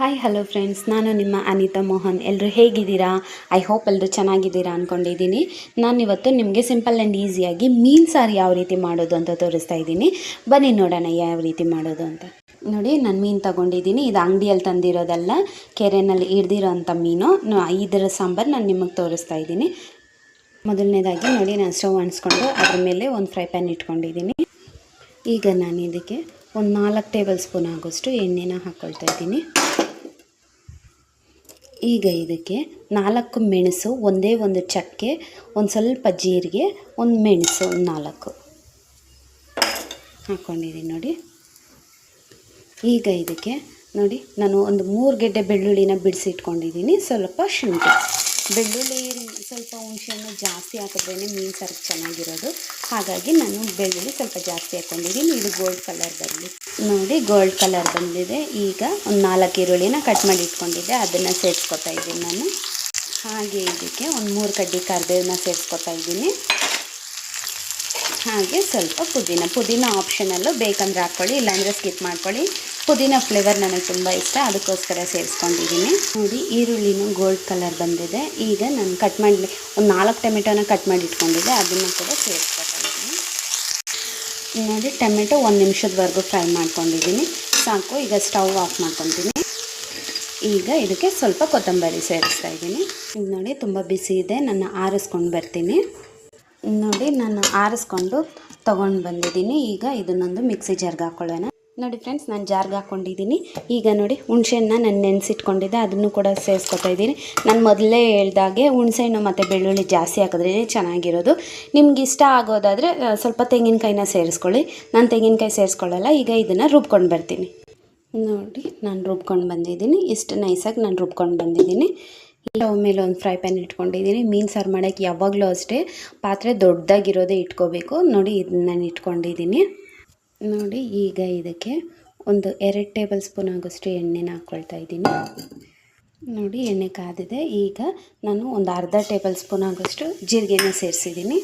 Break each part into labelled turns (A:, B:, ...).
A: Hi hello friends ನಾನು ನಿಮ್ಮ ಅನಿತಾ ಮೋಹನ್. ಎಲ್ಲರೂ ಹೇಗಿದ್ದೀರಾ? ಐ ಹೋಪ್ ಎಲ್ಲರೂ ಚೆನ್ನಾಗಿದ್ದೀರಾ ಅಂದ್ಕೊಂಡಿದ್ದೀನಿ ನಾನಿವತ್ತು ನಿಮಗೆ ಸಿಂಪಲ್ ಆ್ಯಂಡ್ ಈಸಿಯಾಗಿ ಮೀನು ಸಾರು ಯಾವ ರೀತಿ ಮಾಡೋದು ಅಂತ ತೋರಿಸ್ತಾ ಇದ್ದೀನಿ. ಬನ್ನಿ ನೋಡೋಣ ಯಾವ ರೀತಿ ಮಾಡೋದು ಅಂತ. ನೋಡಿ, ನಾನು ಮೀನು ತಗೊಂಡಿದ್ದೀನಿ. ಇದು ಅಂಗಡಿಯಲ್ಲಿ ತಂದಿರೋದಲ್ಲ ಕೆರೆಯಲ್ಲಿ ಹಿಡ್ದಿರೋ ಅಂಥ ಮೀನು ಇದರ ಸಾಂಬಾರು ನಾನು ನಿಮಗೆ ತೋರಿಸ್ತಾ ಇದ್ದೀನಿ. ಮೊದಲನೇದಾಗಿ ನೋಡಿ, ನಾನು ಸ್ಟವ್ ಅಣಿಸ್ಕೊಂಡು ಅದ್ರ ಮೇಲೆ ಒಂದು ಫ್ರೈ ಪ್ಯಾನ್ ಇಟ್ಕೊಂಡಿದ್ದೀನಿ. ಈಗ ನಾನು ಇದಕ್ಕೆ ಒಂದು ನಾಲ್ಕು ಟೇಬಲ್ ಸ್ಪೂನ್ ಆಗೋಷ್ಟು ಎಣ್ಣೆನ ಹಾಕ್ಕೊಳ್ತಾ ಇದ್ದೀನಿ. ಈಗ ಇದಕ್ಕೆ ನಾಲ್ಕು ಮೆಣಸು, ಒಂದೇ ಒಂದು ಚಕ್ಕೆ, ಒಂದು ಸ್ವಲ್ಪ ಜೀರಿಗೆ, ಒಂದು ಮೆಣಸು, ಒಂದು ನಾಲ್ಕು. ಹಾಕ್ಕೊಂಡಿದ್ದೀನಿ ನೋಡಿ. ಈಗ ಇದಕ್ಕೆ ನೋಡಿ, ನಾನು ಒಂದು ಮೂರು ಗೆಡ್ಡೆ ಬೆಳ್ಳುಳ್ಳಿನ ಬಿಡಿಸಿಟ್ಕೊಂಡಿದ್ದೀನಿ. ಸ್ವಲ್ಪ ಶುಂಠಿ. ಬೆಳ್ಳುಳ್ಳಿ ಸ್ವಲ್ಪ ಹುಣಸೆಹಣ್ಣು ಜಾಸ್ತಿ ಹಾಕಿದ್ರೇ ಮೀನು ಸಾರು ಚೆನ್ನಾಗಿರೋದು. ಹಾಗಾಗಿ ನಾನು ಬೆಳ್ಳುಳ್ಳಿ ಸ್ವಲ್ಪ ಜಾಸ್ತಿ ಹಾಕ್ಕೊಂಡಿದ್ದೀನಿ ಇದು ಗೋಲ್ಡ್ ಕಲರ್ ಬರಲಿ ನೋಡಿ ಗೋಲ್ಡ್ ಕಲರ್ ಬಂದಿದೆ. ಈಗ ಒಂದು ನಾಲ್ಕು ಈರುಳ್ಳಿನ ಕಟ್ ಮಾಡಿ ಇಟ್ಕೊಂಡಿದ್ದೆ. ಅದನ್ನು ಸೇರಿಸ್ಕೊತಾ ಇದ್ದೀನಿ ನಾನು. ಹಾಗೆ ಇದಕ್ಕೆ ಒಂದು ಮೂರು ಕಡ್ಡಿ ಕರಿಬೇವನ್ನ ಸೇರಿಸ್ಕೊತಾ ಇದ್ದೀನಿ. ಹಾಗೆ ಸ್ವಲ್ಪ ಪುದೀನ. ಪುದೀನ ಆಪ್ಷನಲ್ಲು ಬೇಕಂದ್ರೆ ಹಾಕ್ಕೊಳ್ಳಿ, ಇಲ್ಲಾಂದರೆ ಸ್ಕಿಪ್ ಮಾಡ್ಕೊಳ್ಳಿ. ಪುದೀನ ಫ್ಲೇವರ್ ನನಗೆ ತುಂಬ ಇಷ್ಟ, ಅದಕ್ಕೋಸ್ಕರ ಸೇರಿಸ್ಕೊಂಡಿದ್ದೀನಿ. ನೋಡಿ, ಈರುಳ್ಳಿನೂ ಗೋಲ್ಡ್ ಕಲರ್ ಬಂದಿದೆ. ಈಗ ನಾನು ಕಟ್ ಮಾಡಲಿ ಒಂದು ನಾಲ್ಕು ಟೊಮೆಟೋನ ಕಟ್ ಮಾಡಿ ಇಟ್ಕೊಂಡಿದ್ದೆ, ಅದನ್ನು ಕೂಡ ಸೇರಿಸ್ಕೊತಾ ಇದ್ದೀನಿ. ನೋಡಿ, ಟೊಮೆಟೊ ಒಂದು ನಿಮಿಷದವರೆಗೂ ಫ್ರೈ ಮಾಡ್ಕೊಂಡಿದ್ದೀನಿ. ಸಾಕು, ಈಗ ಸ್ಟವ್ ಆಫ್ ಮಾಡ್ಕೊತೀನಿ ಈಗ ಇದಕ್ಕೆ ಸ್ವಲ್ಪ ಕೊತ್ತಂಬರಿ ಸೇರಿಸ್ತಾ ಇದ್ದೀನಿ. ಈಗ ನೋಡಿ, ತುಂಬ ಬಿಸಿ ಇದೆ ನಾನು ಆರಿಸ್ಕೊಂಡು ಬರ್ತೀನಿ. ನೋಡಿ, ನಾನು ಆರಿಸ್ಕೊಂಡು ತೊಗೊಂಡು ಬಂದಿದ್ದೀನಿ. ಈಗ ಇದನ್ನೊಂದು ಮಿಕ್ಸಿ ಜಾರ್ಗೆ ಹಾಕೊಳ್ಳೋಣ. ನೋಡಿ ಫ್ರೆಂಡ್ಸ್, ನಾನು ಜಾರ್ಗೆ ಹಾಕ್ಕೊಂಡಿದ್ದೀನಿ ಈಗ ನೋಡಿ ಹುಣಸೆಹಣ್ಣ ನಾನು ನೆನೆಸಿಟ್ಕೊಂಡಿದ್ದೆ. ಅದನ್ನು ಕೂಡ ಸೇರಿಸ್ಕೊತಾ ಇದ್ದೀನಿ. ನಾನು ಮೊದಲೇ ಹೇಳ್ದಾಗೆ ಹುಣಸೆಹಣ್ಣು ಮತ್ತು ಬೆಳ್ಳುಳ್ಳಿ ಜಾಸ್ತಿ ಹಾಕಿದ್ರೇ ಚೆನ್ನಾಗಿರೋದು. ನಿಮ್ಗೆ ಇಷ್ಟ ಆಗೋದಾದರೆ ಸ್ವಲ್ಪ ತೆಂಗಿನಕಾಯಿನ ಸೇರಿಸ್ಕೊಳ್ಳಿ. ನಾನು ತೆಂಗಿನಕಾಯಿ ಸೇರಿಸ್ಕೊಳ್ಳಲ್ಲ, ಈಗ ಇದನ್ನು ರುಬ್ಕೊಂಡು ಬರ್ತೀನಿ. ನೋಡಿ, ನಾನು ರುಬ್ಕೊಂಡು ಬಂದಿದ್ದೀನಿ. ಇಷ್ಟು ನೈಸಾಗಿ ನಾನು ರುಬ್ಕೊಂಡು ಬಂದಿದ್ದೀನಿ. ಸ್ಟವ್ ಮೇಲೆ ಒಂದು ಫ್ರೈ ಪ್ಯಾನ್ ಇಟ್ಕೊಂಡಿದ್ದೀನಿ. ಮೀನು ಸಾರು ಮಾಡೋಕ್ಕೆ ಯಾವಾಗಲೂ ಅಷ್ಟೇ. ಪಾತ್ರೆ ದೊಡ್ಡದಾಗಿರೋದೇ ಇಟ್ಕೋಬೇಕು. ನೋಡಿ ಇದನ್ನ ನಾನು ಇಟ್ಕೊಂಡಿದ್ದೀನಿ. ನೋಡಿ, ಈಗ ಇದಕ್ಕೆ ಒಂದು ಎರಡು ಟೇಬಲ್ ಸ್ಪೂನ್ ಆಗೋಷ್ಟು ಎಣ್ಣೆನ ಹಾಕ್ಕೊಳ್ತಾ ಇದ್ದೀನಿ. ನೋಡಿ, ಎಣ್ಣೆ ಕಾದಿದೆ. ಈಗ ನಾನು ಒಂದು ಅರ್ಧ ಟೇಬಲ್ ಸ್ಪೂನ್ ಆಗೋಷ್ಟು ಜೀರಿಗೆನ ಸೇರಿಸಿದ್ದೀನಿ.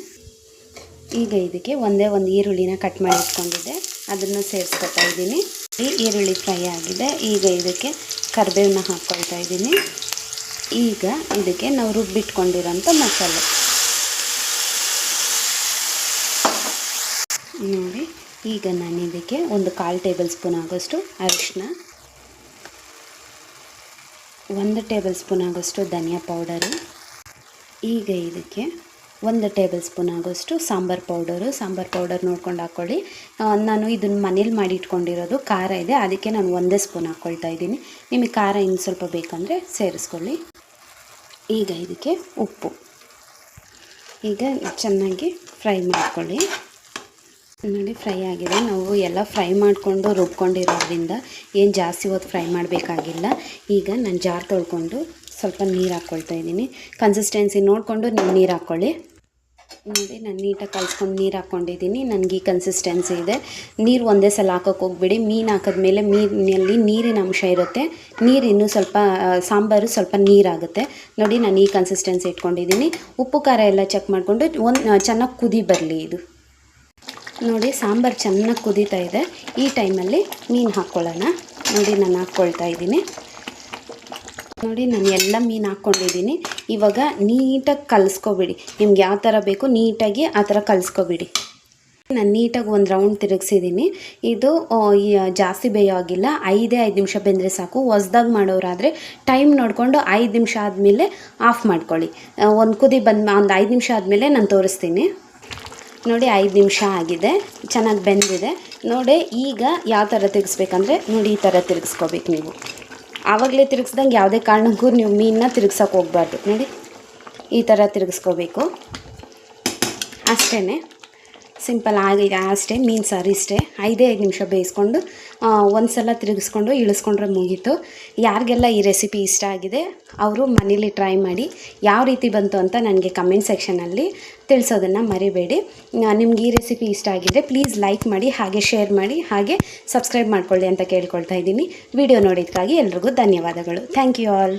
A: ಈಗ ಇದಕ್ಕೆ ಒಂದೇ ಒಂದು ಈರುಳ್ಳಿನ ಕಟ್ ಮಾಡಿ ಇಟ್ಕೊಂಡಿದ್ದೆ. ಅದನ್ನು ಸೇರಿಸ್ಕೊತಾ ಇದ್ದೀನಿ. ಈರುಳ್ಳಿ ಫ್ರೈ ಆಗಿದೆ. ಈಗ ಇದಕ್ಕೆ ಕರಿಬೇವನ್ನ ಹಾಕ್ಕೊಳ್ತಾ ಇದ್ದೀನಿ. ಈಗ ಇದಕ್ಕೆ ನಾವು ರುಬ್ಬಿಟ್ಕೊಂಡಿರೋಂಥ ಮಸಾಲೆ. ನೋಡಿ, ಈಗ ನಾನು ಇದಕ್ಕೆ ಒಂದು ಕಾಲು ಟೇಬಲ್ ಸ್ಪೂನ್ ಆಗೋಷ್ಟು ಅರಿಶಿನ ಒಂದು ಟೇಬಲ್ ಸ್ಪೂನ್ ಆಗೋಷ್ಟು ಧನಿಯಾ ಪೌಡರು, ಈಗ ಇದಕ್ಕೆ ಒಂದು ಟೇಬಲ್ ಸ್ಪೂನ್ ಆಗೋಷ್ಟು ಸಾಂಬಾರು ಪೌಡರು. ಸಾಂಬಾರು ಪೌಡರ್ ನೋಡ್ಕೊಂಡು ಹಾಕ್ಕೊಳ್ಳಿ ನಾನು ಇದನ್ನು ಮನೇಲಿ ಮಾಡಿ ಇಟ್ಕೊಂಡಿರೋದು ಖಾರ ಇದೆ. ಅದಕ್ಕೆ ನಾನು ಒಂದೇ ಸ್ಪೂನ್ ಹಾಕ್ಕೊಳ್ತಾ ಇದ್ದೀನಿ. ನಿಮಗೆ ಖಾರ ಇನ್ನು ಸ್ವಲ್ಪ ಬೇಕಂದರೆ ಸೇರಿಸ್ಕೊಳ್ಳಿ. ಈಗ ಇದಕ್ಕೆ ಉಪ್ಪು. ಈಗ ಚೆನ್ನಾಗಿ ಫ್ರೈ ಮಾಡ್ಕೊಳ್ಳಿ. ನೋಡಿ, ಫ್ರೈ ಆಗಿದೆ. ನಾವು ಎಲ್ಲ ಫ್ರೈ ಮಾಡಿಕೊಂಡು ರುಬ್ಕೊಂಡಿರೋದ್ರಿಂದ ಏನು ಜಾಸ್ತಿ ಹೊತ್ತು ಫ್ರೈ ಮಾಡಬೇಕಾಗಿಲ್ಲ. ಈಗ ನಾನು ಜಾರ್ ತೊಳ್ಕೊಂಡು ಸ್ವಲ್ಪ ನೀರು ಹಾಕ್ಕೊಳ್ತಾ ಇದ್ದೀನಿ. ಕನ್ಸಿಸ್ಟೆನ್ಸಿ ನೋಡಿಕೊಂಡು ನೀವು ನೀರು ಹಾಕ್ಕೊಳ್ಳಿ ನೋಡಿ, ನಾನು ನೀಟಾಗಿ ಕಲ್ಸ್ಕೊಂಡು ನೀರು ಹಾಕ್ಕೊಂಡಿದ್ದೀನಿ ನನಗೆ ಈ ಕನ್ಸಿಸ್ಟೆನ್ಸಿ ಇದೆ. ನೀರು ಒಂದೇ ಸಲ ಹಾಕೋಕೆ ಹೋಗ್ಬಿಡಿ. ಮೀನು ಹಾಕಿದ್ಮೇಲೆ ಮೀನಲ್ಲಿ ನೀರಿನ ಅಂಶ ಇರುತ್ತೆ. ನೀರು ಇನ್ನೂ ಸ್ವಲ್ಪ ಸಾಂಬಾರು ಸ್ವಲ್ಪ ನೀರಾಗುತ್ತೆ. ನೋಡಿ, ನಾನು ಈ ಕನ್ಸಿಸ್ಟೆನ್ಸಿ ಇಟ್ಕೊಂಡಿದ್ದೀನಿ. ಉಪ್ಪು, ಖಾರ ಎಲ್ಲ ಚೆಕ್ ಮಾಡಿಕೊಂಡು ಒಂದು ಚೆನ್ನಾಗಿ ಕುದಿ ಬರಲಿ ಇದು. ನೋಡಿ, ಸಾಂಬಾರು ಚೆನ್ನಾಗಿ ಕುದೀತಾ ಇದೆ. ಈ ಟೈಮಲ್ಲಿ ಮೀನು ಹಾಕ್ಕೊಳ್ಳೋಣ ನೋಡಿ, ನಾನು ಹಾಕ್ಕೊಳ್ತಾ ಇದ್ದೀನಿ. ನೋಡಿ, ನಾನು ಎಲ್ಲ ಮೀನು ಹಾಕ್ಕೊಂಡಿದ್ದೀನಿ. ಇವಾಗ ನೀಟಾಗಿ ಕಲಿಸ್ಕೊಬಿಡಿ. ನಿಮ್ಗೆ ಯಾವ ಥರ ಬೇಕು ನೀಟಾಗಿ ಆ ಥರ ಕಲಿಸ್ಕೊಬಿಡಿ. ನಾನು ನೀಟಾಗಿ ಒಂದು ರೌಂಡ್ ತಿರುಗಿಸಿದ್ದೀನಿ. ಇದು ಜಾಸ್ತಿ ಬೇಯೋಗಿಲ್ಲ ಐದೇ ಐದು ನಿಮಿಷ ಬೆಂದರೆ ಸಾಕು. ಹೊಸ್ದಾಗಿ ಮಾಡೋರಾದರೆ ಟೈಮ್ ನೋಡಿಕೊಂಡು ಐದು ನಿಮಿಷ ಆದಮೇಲೆ ಆಫ್ ಮಾಡ್ಕೊಳ್ಳಿ. ಒಂದು ಕುದಿ ಬಂದ, ಒಂದು ಐದು ನಿಮಿಷ ಆದಮೇಲೆ ನಾನು ತೋರಿಸ್ತೀನಿ. ನೋಡಿ, ಐದು ನಿಮಿಷ ಆಗಿದೆ. ಚೆನ್ನಾಗಿ ಬೆಂದಿದೆ. ನೋಡಿ, ಈಗ ಯಾವ ಥರ ತಿರುಗಿಸ್ಬೇಕಂದ್ರೆ ನೋಡಿ ಈ ಥರ ತಿರುಗಿಸ್ಕೋಬೇಕು ನೀವು. ಆವಾಗಲೇ ತಿರುಗಿಸ್ದಂಗೆ ಯಾವುದೇ ಕಾರಣಕ್ಕೂ ನೀವು ಮೀನನ್ನ ತಿರುಗ್ಸೋಕೆ ಹೋಗ್ಬಾರ್ದು. ನೋಡಿ ಈ ಥರ ತಿರುಗಿಸ್ಕೋಬೇಕು. ಅಷ್ಟೇ ಸಿಂಪಲ್ ಆಗಿದೆ ಅಷ್ಟೇ ಮೀನು ಸಾರು ಇಷ್ಟೇ ಐದೇ ಐದು ನಿಮಿಷ ಬೇಯಿಸ್ಕೊಂಡು ಒಂದು ಸಲ ತಿರುಗಿಸ್ಕೊಂಡು, ಇಳಿಸ್ಕೊಂಡ್ರೆ ಮುಗೀತು. ಯಾರಿಗೆಲ್ಲ ಈ ರೆಸಿಪಿ ಇಷ್ಟ ಆಗಿದೆ, ಅವರು ಮನೇಲಿ ಟ್ರೈ ಮಾಡಿ ಯಾವ ರೀತಿ ಬಂತು ಅಂತ ನನಗೆ ಕಮೆಂಟ್ ಸೆಕ್ಷನಲ್ಲಿ ತಿಳಿಸೋದನ್ನು ಮರಿಬೇಡಿ. ನಿಮ್ಗೆ ಈ ರೆಸಿಪಿ ಇಷ್ಟ ಆಗಿದೆ ಪ್ಲೀಸ್ ಲೈಕ್ ಮಾಡಿ, ಹಾಗೆ ಶೇರ್ ಮಾಡಿ, ಹಾಗೆ ಸಬ್ಸ್ಕ್ರೈಬ್ ಮಾಡ್ಕೊಳ್ಳಿ ಅಂತ ಕೇಳ್ಕೊಳ್ತಾ ಇದ್ದೀನಿ. ವಿಡಿಯೋ ನೋಡಿದ್ದಕ್ಕಾಗಿ ಎಲ್ರಿಗೂ ಧನ್ಯವಾದಗಳು. Thank you all